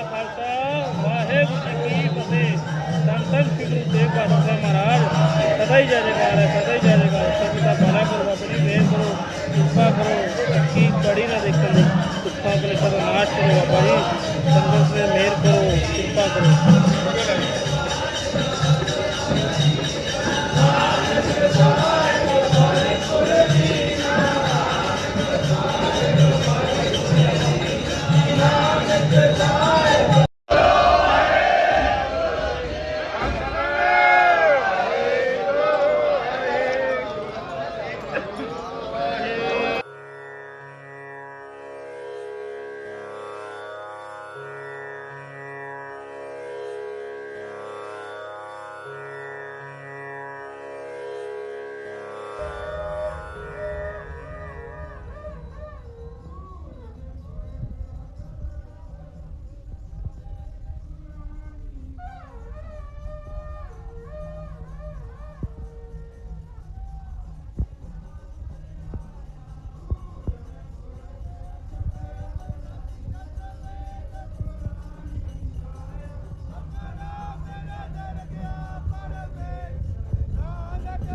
ਕਾ ਖਾਲਸਾ, ਵਾਹਿਗੁਰੂ ਜੀ ਕੀ ਫਤਿਹ। ਧੰਨ ਸ੍ਰੀ ਗੁਰੂ ਤੇਗ ਬਹਾਦਰ ਮਹਾਰਾਜ, ਸਦਾ ਹੀ ਜੈ ਜੈਕਾਰ ਹੈ, ਸਦਾ ਹੀ ਜੈ ਜੈਕਾਰ ਹੈ ਦਾ ਭਲਾ ਕਰੋ ਬਾਬਾ ਮਿਹਰ ਕਰੋ, ਕਿਰਪਾ ਕਰੋ ਕੀ ਕੜੀ ਨਾ ਦੇਖਣ ਦੀ। ਦੁੱਖਾਂ ਕਲੇਸ਼ਾਂ ਦਾ ਨਾਸ਼ ਕਰੋ, ਬਾਬਾ ਜੀ। ਸੰਗਤ ਤੇ ਮਿਹਰ ਕਰੋ, ਕਿਰਪਾ ਕਰੋ।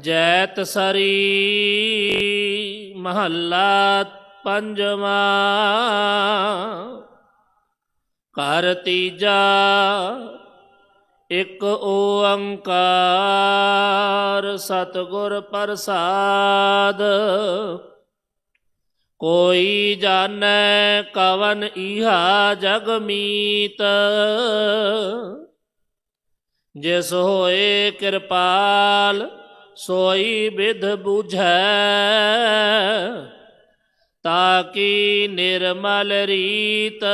ਜੈਤ ਸਰੀ ਮਹੱਲਾ ਪੰਜਵਾ ਕਰ ਤੀਜਾ ਇੱਕ ਓੰਕਾਰ ਸਤਿਗੁਰ ਪ੍ਰਸਾਦ। ਕੋਈ ਜਾਣੈ ਕਵਨ ਇਹਾ ਜਗ ਮੀਤ। ਜਿਸ ਹੋਏ ਕਿਰਪਾਲ ਸੋਈ ਵਿਧ 부ਝੈ ਤਾਕੀ ਨਿਰਮਲ ਰੀਤ।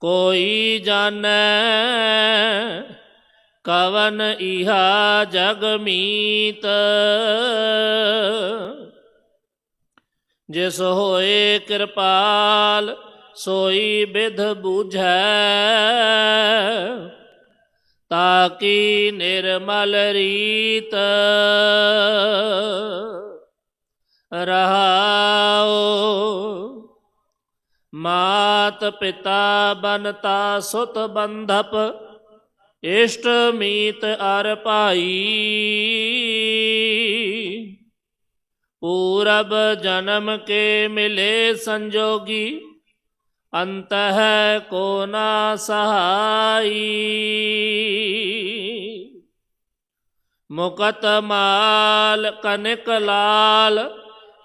ਕੋਈ ਜਾਣੈ, ਕਵਨ ਇਹਾ ਜਗ ਮੀਤ। ਜਿਸ ਹੋਏ ਕਿਰਪਾਲ, ਸੋਈ ਵਿਧ 부ਝੈ ਤਾਕੀ ਨਿਰਮਲ ਰੀਤ? ਰਹਾਓ ਮਾਤ ਪਿਤਾ ਬਨਤਾ ਸੁਤ ਬੰਧਪ, ਇਸ਼ਟ ਮੀਤ ਅਰ ਭਾਈ। ਪੂਰਬ ਜਨਮ ਕੇ ਮਿਲੇ ਸੰਜੋਗੀ ਅੰਤ ਹੈ ਕੋ ਨਾ ਸਹਾਈ। ਮੁਕਤ ਮਾਲ ਕਨਕ ਲਾਲ,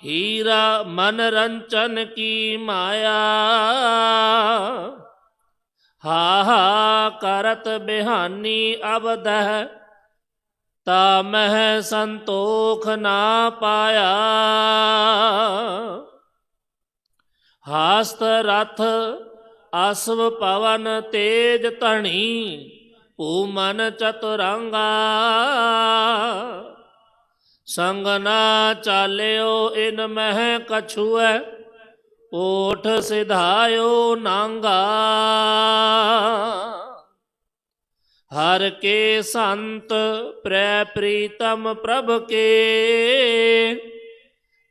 ਹੀਰਾ ਮਨ ਰੰਚਨ ਕੀ ਮਾਇਆ। ਹਾ ਹਾ ਕਰਤ ਬਿਹਾਨੀ ਅਬਦਹ, ਤਾ ਮਹਿ ਸੰਤੋਖ ਨਾ ਪਾਇਆ। ਹਾਸਤ ਰਥ ਅਸਵ ਪਵਨ ਤੇਜ ਧਣੀ ਭੂ ਮਨ ਚਤੁਰੰਗਾ। ਸੰਗ ਨਾ ਚਾਲਿਓ ਇਨ ਮਹਿ ਕਛੂਐ, ਓਠ ਸਿਧਾਇਓ ਨਾਂਗਾ। ਹਰ ਕੇ ਸੰਤ ਪ੍ਰੈ ਪ੍ਰੀਤਮ ਪ੍ਰਭ ਕੇ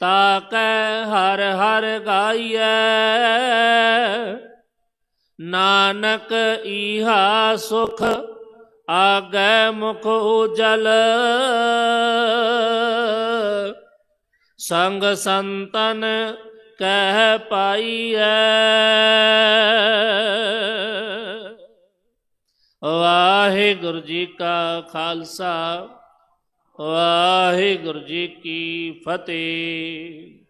ਤਾਕੈ ਹਰ ਹਰ ਗਾਈਐ। ਨਾਨਕ ਈਹਾ ਸੁਖ, ਆਗੈ ਮੁਖ ਉਜਲ। ਸੰਗ ਸੰਤਨ ਕਹਿ ਪਾਈਐ। ਵਾਹਿਗੁਰੂ ਜੀ ਕਾ ਖਾਲਸਾ। ਵਾਹਿਗੁਰੂ ਜੀ ਕੀ ਫਤਿਹ।